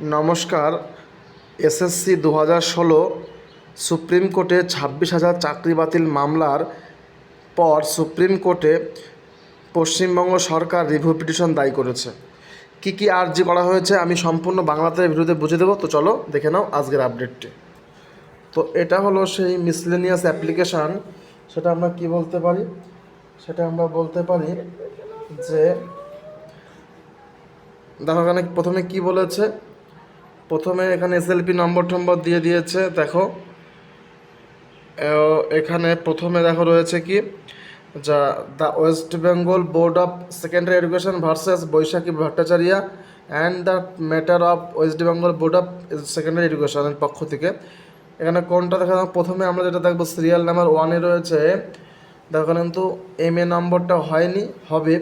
নমস্কার। এসএসসি দু হাজার ষোলো সুপ্রিম কোর্টে ছাব্বিশ হাজার চাকরি বাতিল মামলার পর সুপ্রিম কোর্টে পশ্চিমবঙ্গ সরকার রিভিউ পিটিশন দায়ী করেছে। কী কী আর্জি করা হয়েছে আমি সম্পূর্ণ বাংলাতে বিরুদ্ধে বুঝে দেবো। তো চলো দেখে নাও আজকের আপডেটটি। তো এটা হলো সেই মিসলেনিয়াস অ্যাপ্লিকেশান সেটা আমরা কি বলতে পারি? সেটা আমরা বলতে পারি যে, দেখো এখানে প্রথমে কি বলেছে? প্রথমে এখানে এসএলপি নম্বর টম্বর দিয়ে দিয়েছে, দেখো। এখানে প্রথমে দেখো রয়েছে কি? যা the West Bengal board of secondary education versus Baishakhi Bhattacharya and the matter of West Bengal board of secondary এডুকেশনের পক্ষ থেকে। এখানে কোনটা দেখা প্রথমে আমরা যেটা দেখব সিরিয়াল নাম্বার ওয়ানে রয়েছে। দেখো কিন্তু এম এ নম্বরটা হয়নি, হবে।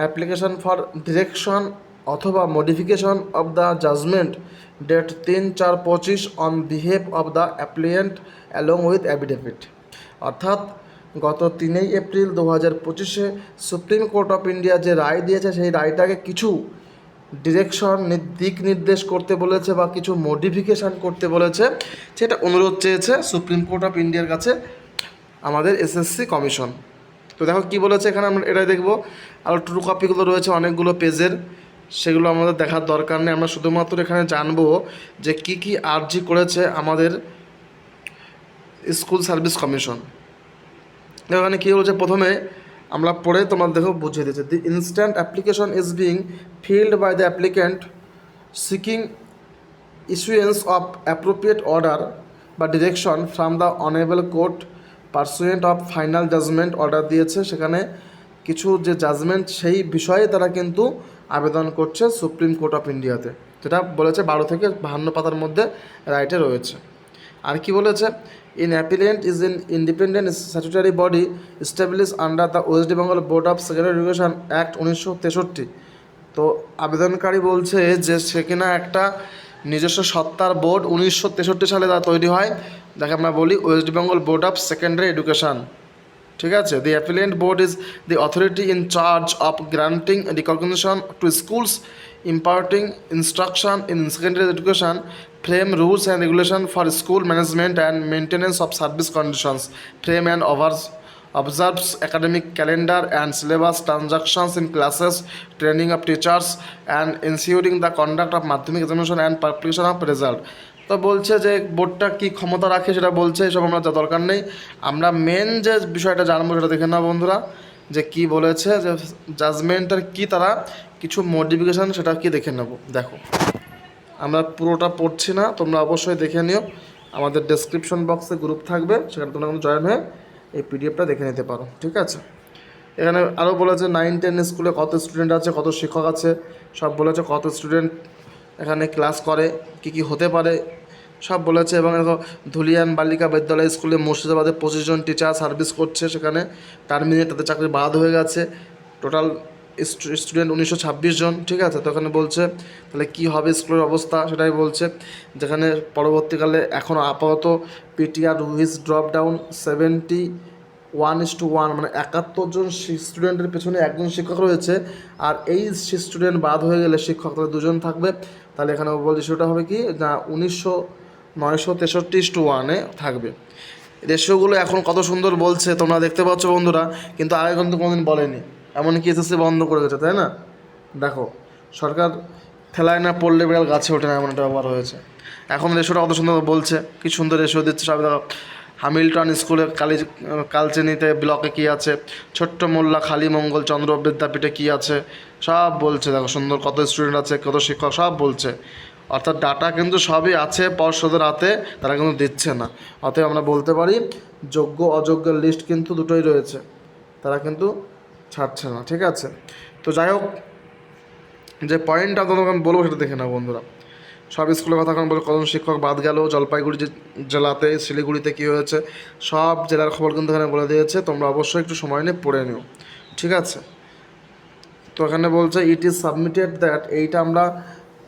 অ্যাপ্লিকেশন ফর ডিরেকশন অথবা modification of the judgment date তিন চার পঁচিশ on behalf of the appellant along with affidavit অর্থাৎ গত তিনই এপ্রিল দু হাজার পঁচিশে সুপ্রিম কোর্ট অফ ইন্ডিয়া যে রায় দিয়েছে, সেই রায়টাকে কিছু ডিরেকশন দিক নির্দেশ করতে বলেছে বা কিছু মডিফিকেশান করতে বলেছে, সেটা অনুরোধ চেয়েছে সুপ্রিম কোর্ট অফ ইন্ডিয়ার কাছে আমাদের এসএসসি কমিশন। তো দেখো কি বলেছে এখানে আমরা, এটাই দেখব। আর ট্রু কপিগুলো রয়েছে, অনেকগুলো পেজের সেগুলো আমাদের দেখার দরকার নেই। আমরা শুধুমাত্র এখানে জানব যে কি কি আর্জি করেছে আমাদের স্কুল সার্ভিস কমিশন। এখানে কী বলছে? প্রথমে আমরা পড়ে তোমার দেখো বুঝিয়ে দিচ্ছে। The instant application is being filed by the applicant seeking issuance of appropriate order বা direction from the honourable court pursuant of final judgment order দিয়েছে। সেখানে কিছু যে জাজমেন্ট সেই বিষয়ে তারা কিন্তু আবেদন করছে সুপ্রিম কোর্ট অফ ইন্ডিয়াতে, যেটা বলেছে বারো থেকে বাহান্ন পাতার মধ্যে রাইটে রয়েছে। আর কি বলেছে? In appellant is in independent statutory body establish under the West Bengal board of secondary education act উনিশশো তেষট্টি। তো আবেদনকারী বলছে যে সে কিনা একটা নিজস্ব সত্তার বোর্ড উনিশশো তেষট্টি সালে তা তৈরি হয়, যাকে আমরা বলি West Bengal board of secondary education ঠিক আছে the appellant board is the authority in charge of granting recognition to schools imparting instruction in secondary education frame rules and regulation for school management and maintenance of service conditions frame and overs observes academic calendar and syllabus transactions in classes training of teachers and ensuring the conduct of মাধ্যমিক examination and publication of result তো বলছে যে বোর্ডটা কি ক্ষমতা রাখে সেটা বলছে, এসব আমরা যা দরকার নেই। আমরা মেন যে বিষয়টা জানব সেটা দেখে নাও বন্ধুরা, যে কি বলেছে, যে জাজমেন্টের কি তারা কিছু মডিফিকেশান সেটা কি দেখে নেব। দেখো, আমরা পুরোটা পড়ছি না, তোমরা অবশ্যই দেখে নিও। আমাদের ডেসক্রিপশন বক্সে গ্রুপ থাকবে, সেখানে তোমরা জয়েন হয়ে এই পিডিএফটা দেখে নিতে পারো, ঠিক আছে? এখানে আরও বলেছে নাইন টেন স্কুলে কত স্টুডেন্ট আছে, কত শিক্ষক আছে, সব বলেছে কত স্টুডেন্ট এখানে ক্লাস করে, কি কি হতে পারে, সব বলেছে। এবং দেখো ধুলিয়ান বালিকা বিদ্যালয় স্কুলে মুর্শিদাবাদে পঁচিশ জন টিচার সার্ভিস করছে সেখানে। টার্মিনেট তাদের চাকরি বাদ হয়ে গেছে। টোটাল স্টুডেন্ট উনিশশো ছাব্বিশ জন, ঠিক আছে? তো এখানে বলছে, তাহলে কী হবে স্কুলের অবস্থা? সেটাই বলছে। যেখানে পরবর্তীকালে এখন আপাতত PTR which is drop down seventy one is to one মানে একাত্তর জন স্টুডেন্টের পেছনে একজন শিক্ষক রয়েছে। আর এই স্টুডেন্ট বাদ হয়ে গেলে শিক্ষক তাহলে দুজন থাকবে। তাহলে এখানে বলছে সেটা হবে কি? না, উনিশশো নয়শো তেষট্টি টু ওয়ানে থাকবে। রেশিওগুলো এখন কত সুন্দর বলছে, তোমরা দেখতে পাচ্ছ বন্ধুরা, কিন্তু আগে কিন্তু কোনোদিন বলেনি। এমনকি এসএসসি বন্ধ করে গেছে, তাই না? দেখো, সরকার ঠেলায় না পড়লে বিড়াল গাছে ওঠে না, এমন একটা ব্যাপার হয়েছে। এখন রেশোটা কত সুন্দর বলছে, কি সুন্দর রেশিও দিচ্ছে সব দেখো হামিল্টন স্কুলে কালি কালচিনিতে ব্লকে কী আছে? ছোট্ট মোল্লা, খালি মঙ্গল, চন্দ্র বিদ্যাপীঠে কী আছে? সব বলছে, দেখো সুন্দর কত স্টুডেন্ট আছে, কত শিক্ষক, সব বলছে। অর্থাৎ ডাটা কিন্তু সবই আছে, পর্ষদের হাতে, তারা কিন্তু দিচ্ছে না। অতএব আমরা বলতে পারি, যোগ্য, অযোগ্যের লিস্ট কিন্তু দুটোই রয়েছে। তারা কিন্তু ছাড়ছে না, ঠিক আছে? তো যাই হোক, যে পয়েন্টটা তোমাকে আমি বলব সেটা দেখে নাও বন্ধুরা। সব স্কুলের কথা এখন বলে, কজন শিক্ষক বাদ গেল, জলপাইগুড়ি জেলাতে, শিলিগুড়িতে কী হয়েছে? সব জেলার খবর কিন্তু এখানে বলে দিয়েছে, তোমরা অবশ্যই একটু সময় নিয়ে পড়ে নিও। ঠিক আছে? তো এখানে বলছে ইট ইজ সাবমিটেড দ্যাট এইটা আমরা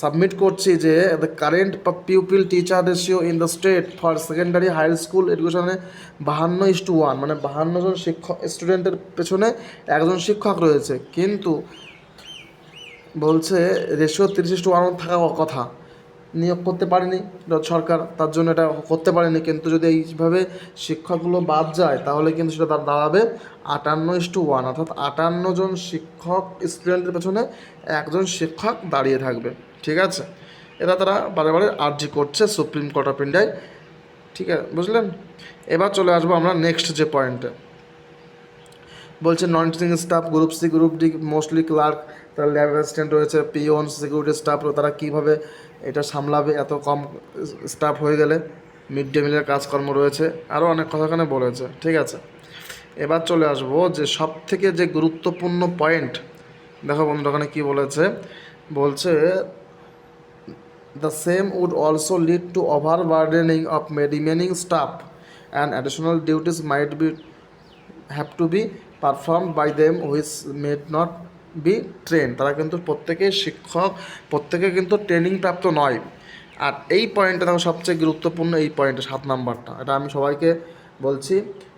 সাবমিট করছি যে the current pupil teacher ratio in the state for secondary high school এডুকেশনে বাহান্ন ইস টু ওয়ান মানে বাহান্ন জন শিক্ষক স্টুডেন্টের পেছনে একজন শিক্ষক রয়েছে। কিন্তু বলছে রেশিও তিরিশ ইস টু ওয়ান থাকা কথা। নিয়োগ করতে পারেনি সরকার তার জন্য এটা করতে পারেনি। কিন্তু যদি এইভাবে শিক্ষকগুলো বাদ যায়, তাহলে কিন্তু সেটা তার দাঁড়াবে আটান্ন ইস টু ওয়ান অর্থাৎ আটান্ন জন শিক্ষক স্টুডেন্টের পেছনে একজন শিক্ষক দাঁড়িয়ে থাকবে। ঠিক আছে? এটা তারা বারে বারে আর্জি করছে সুপ্রিম কোর্ট অফ ইন্ডিয়ায় ঠিক আছে? বুঝলেন? এবার চলে আসব আমরা নেক্সট যে পয়েন্টে বলছে non teaching staff group C group D mostly clerk তারা ল্যাব অ্যাসিস্ট্যান্ট রয়েছে, পিওন, সিকিউরিটি স্টাফ তারা কীভাবে এটা সামলাবে, এত কম স্টাফ হয়ে গেলে? মিড ডে মিলের কাজকর্ম রয়েছে আরও অনেক কথা এখানে বলেছে, ঠিক আছে? এবার চলে আসব যে সব থেকে যে গুরুত্বপূর্ণ পয়েন্ট, দেখো বন্ধুরা ওখানে কী বলেছে? বলছে the same would also lead to overburdening of ma- remaining staff and additional duties might be have to be perform by them which may not be trained তারা কিন্তু প্রত্যেকে শিক্ষক, প্রত্যেকে কিন্তু ট্রেনিং প্রাপ্ত নয়। আর এই পয়েন্টটা দেখো সবচেয়ে গুরুত্বপূর্ণ এই পয়েন্টে সাত নাম্বারটা, এটা আমি সবাইকে বলছি,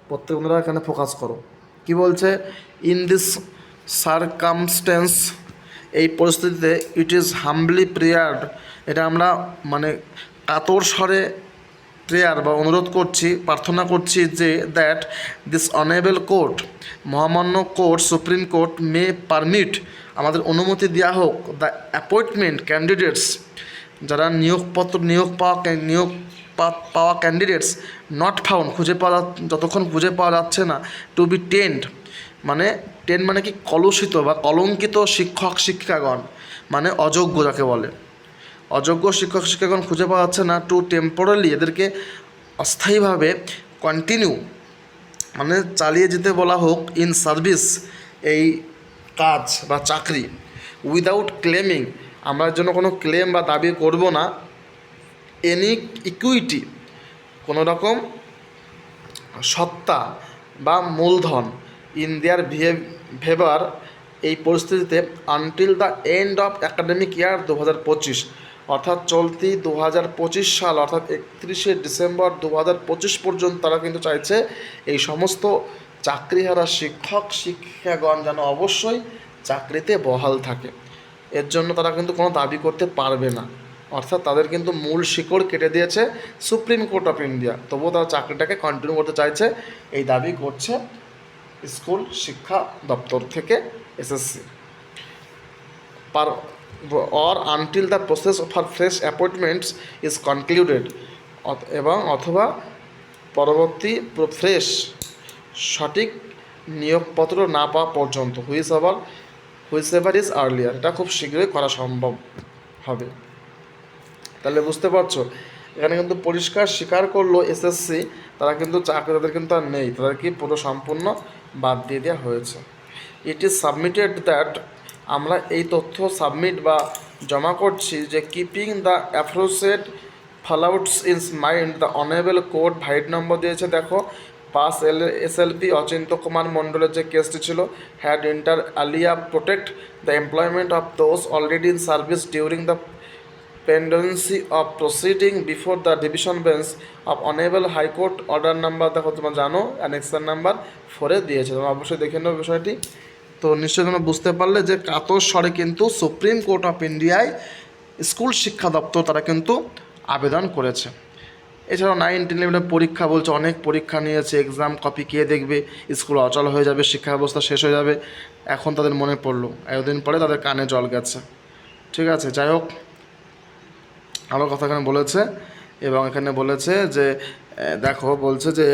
প্রত্যেক বন্ধুরা এখানে ফোকাস করো। কি বলছে? ইন দিস সারকামস্টেন্স এই পরিস্থিতিতে ইট ইজ হাম্বলি প্রেয়ার্ড এটা আমরা মানে কাতর স্বরে প্রেয়ার বা অনুরোধ করছি, প্রার্থনা করছি যে দ্যাট দিস অনেবল কোর্ট মহামান্য court supreme court may permit আমাদের অনুমতি দেওয়া হোক দ্য অ্যাপয়েন্টমেন্ট ক্যান্ডিডেটস যারা নিয়োগপত্র, নিয়োগ পাওয়া নিয়োগ পাওয়া ক্যান্ডিডেটস নট ফাউন্ড খুঁজে পাওয়া যতক্ষণ খুঁজে পাওয়া যাচ্ছে না টু বি টেন্ড মানে টেন মানে কি, কলুষিত বা কলঙ্কিত শিক্ষক, শিক্ষিকাগণ মানে অযোগ্য যাকে বলে। অযোগ্য শিক্ষক শিক্ষাগণ খুঁজে পাওয়া যাচ্ছে না। টু টেম্পোরালি এদেরকে অস্থায়ীভাবে কন্টিনিউ মানে চালিয়ে যেতে বলা হোক ইন সার্ভিস এই কাজ বা চাকরি। উইদাউট ক্লেমিং আমরা জন্য কোনো ক্লেম বা দাবি করব না। এনি ইকুইটি কোনো রকম সত্তা বা মূলধন ইন দেয়ার ভেবার এই পরিস্থিতিতে until the end of academic year দু হাজার পঁচিশ। অর্থাৎ চলতি দু হাজার পঁচিশ সাল, অর্থাৎ একত্রিশে ডিসেম্বর দু হাজার পঁচিশ পর্যন্ত তারা কিন্তু চাইছে এই সমস্ত চাকরিহারা শিক্ষক, শিক্ষিকাগণ যেন অবশ্যই চাকরিতে বহাল থাকে। এর জন্য তারা কিন্তু কোনো দাবি করতে পারবে না। অর্থাৎ তাদের কিন্তু মূল শিকড় কেটে দিয়েছে সুপ্রিম কোর্ট অফ ইন্ডিয়া। তবুও তারা চাকরিটাকে কন্টিনিউ করতে চাইছে, এই দাবি করছে স্কুল শিক্ষা দপ্তর থেকে SSC. Per or until the process for fresh appointments is concluded এবং অথবা পরবর্তী ফ্রেশ সঠিক নিয়োগপত্র না পাওয়া পর্যন্ত হুইস আবার হুইস এভার ইজ আর্লিয়ার এটা খুব শীঘ্রই করা সম্ভব হবে। তাহলে বুঝতে পারছ, এখানে কিন্তু পরিষ্কার স্বীকার করল এসএসসি তারা কিন্তু চাকরি, তাদের কিন্তু আর নেই, তাদেরকে পুরো সম্পূর্ণ বাদ দিয়ে দেওয়া হয়েছে। ইট ইজ সাবমিটেড দ্যাট আমরা এই তথ্য সাবমিট বা জমা করছি যে keeping the aforesaid fallouts in mind the honourable court vide number দিয়েছে, দেখো pass L S L P Achinta Kumar মণ্ডলের যে কেসটি ছিল had inter alia protect the employment of those already in service during the pendency of proceeding before the division bench honorable high court order number, দেখো, তোমরা জানো annexure number ফোরে দিয়েছে, তোমরা অবশ্যই দেখে নেব বিষয়টি। তো নিশ্চয়ই তোমরা বুঝতে পারলে যে কাতর স্বরে কিন্তু সুপ্রিম কোর্ট অফ ইন্ডিয়ায় স্কুল শিক্ষা দপ্তর তারা কিন্তু আবেদন করেছে। এছাড়াও নাইন টেন ইলেভেনের পরীক্ষা বলছে, অনেক পরীক্ষা নিয়েছে এক্সাম কপি কে দেখবে স্কুল অচল হয়ে যাবে, শিক্ষা ব্যবস্থা শেষ হয়ে যাবে, এখন তাদের মনে পড়ল, এতদিন পরে তাদের কানে জল গেছে। ঠিক আছে, যাই হোক আরও কথা এখানে বলেছে, এবং এখানে বলেছে যে দেখো, বলছে যে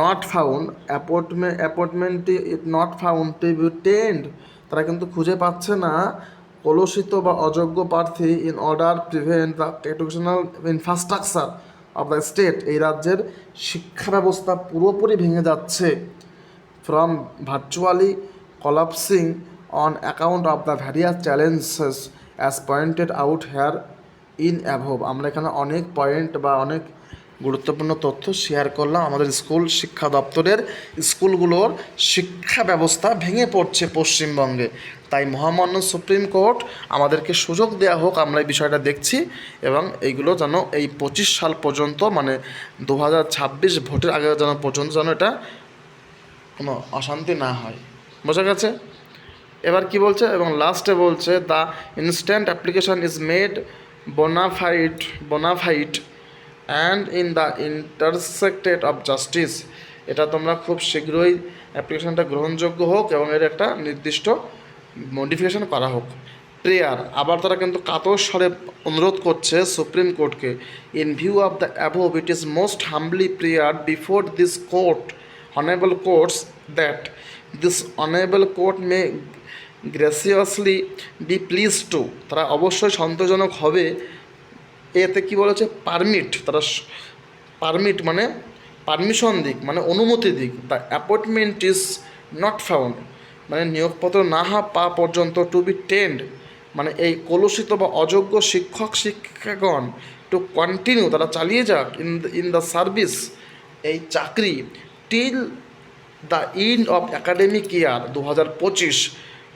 not found appointment অ্যাপয়েন্টমেন্টটি not found to be tainted তারা কিন্তু খুঁজে পাচ্ছে না। কলুষিত বা অযোগ্য প্রার্থী in order prevent the educational infrastructure of the state এই রাজ্যের শিক্ষা ব্যবস্থা পুরোপুরি ভেঙে যাচ্ছে। From virtually collapsing on account of the various challenges as pointed out here in above আমরা এখানে অনেক পয়েন্ট বা অনেক গুরুত্বপূর্ণ তথ্য শেয়ার করলাম। আমাদের স্কুল শিক্ষা দপ্তরের স্কুলগুলোর শিক্ষা ব্যবস্থা ভেঙে পড়ছে পশ্চিমবঙ্গে। তাই মহামান্য সুপ্রিম কোর্ট আমাদেরকে সুযোগ দেওয়া হোক, আমরা এই বিষয়টা দেখছি এবং এইগুলো যেন এই পঁচিশ সাল পর্যন্ত মানে দু ছাব্বিশ ভোটের আগে যেন পর্যন্ত যেন এটা কোনো অশান্তি না হয়। বোঝা গেছে? এবার কি বলছে? এবং লাস্টে বলছে the instant application is made bona fide bona fide and in the intersected of justice এটা তোমরা খুব শীঘ্রই অ্যাপ্লিকেশনটা গ্রহণযোগ্য হোক এবং এর একটা নির্দিষ্ট মডিফিকেশন করা হোক। প্রেয়ার আবার তারা কিন্তু কাতর স্বরে অনুরোধ করছে সুপ্রিম কোর্টকে in view of the above it is most humbly prayer before this court honourable courts that this honourable court may graciously be please to তারা অবশ্যই সন্তোষজনক হবে এতে কি বলেছে? পারমিট তারা পারমিট মানে পারমিশন দিক মানে অনুমতি দিক। The appointment is not found মানে নিয়োগপত্র না হওয়া পা পর্যন্ত টু বি টেন্ড মানে এই কলুষিত বা অযোগ্য শিক্ষক, শিক্ষিকাগণ টু কন্টিনিউ তারা চালিয়ে যাক ইন ইন দ্য সার্ভিস এই চাকরি till the end of academic year দু হাজার পঁচিশ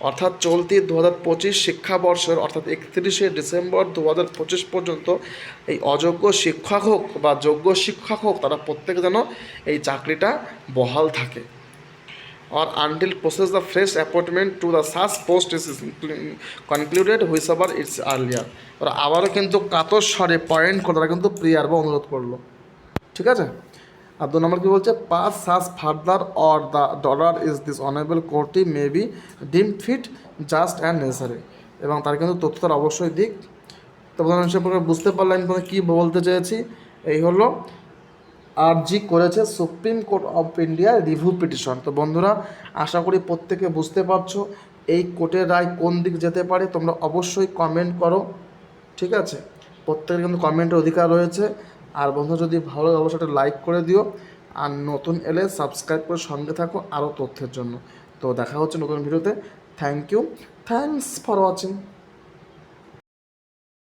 অর্থাৎ চলতি দু হাজার পঁচিশ শিক্ষাবর্ষের, অর্থাৎ একত্রিশে ডিসেম্বর দু হাজার পঁচিশ পর্যন্ত এই অযোগ্য শিক্ষক হোক বা যোগ্য শিক্ষক হোক, তারা প্রত্যেকে যেন এই চাকরিটা বহাল থাকে। Or until process the fresh appointment to the such post is concluded, whichever it's earlier. ওরা আবারও কিন্তু কাতর স্বরে পয়েন্ট করে তারা কিন্তু প্রেয়ার বা অনুরোধ করল। ঠিক আছে? আর দু নম্বর কি বলছে? Pass such further or the order is this honourable court may be deem fit just and necessary এবং তার কিন্তু তথ্য তার অবশ্যই দিক। তো প্রধান সম্পর্কে বুঝতে পারলাম আমি কী বলতে চেয়েছি? এই হলো আরজি করেছে supreme court of India review petition তো বন্ধুরা, আশা করি প্রত্যেকে বুঝতে পারছ, এই কোর্টের রায় কোন দিক যেতে পারে, তোমরা অবশ্যই কমেন্ট করো। ঠিক আছে? প্রত্যেকের কিন্তু কমেন্টের অধিকার রয়েছে। আর বন্ধু, যদি ভালো লাগে, অবশ্যই লাইক করে দিও। আর নতুন এলে সাবস্ক্রাইব করে সঙ্গে থাকো আরও তথ্যের জন্য। তো দেখা হচ্ছে নতুন ভিডিওতে thank you thanks for watching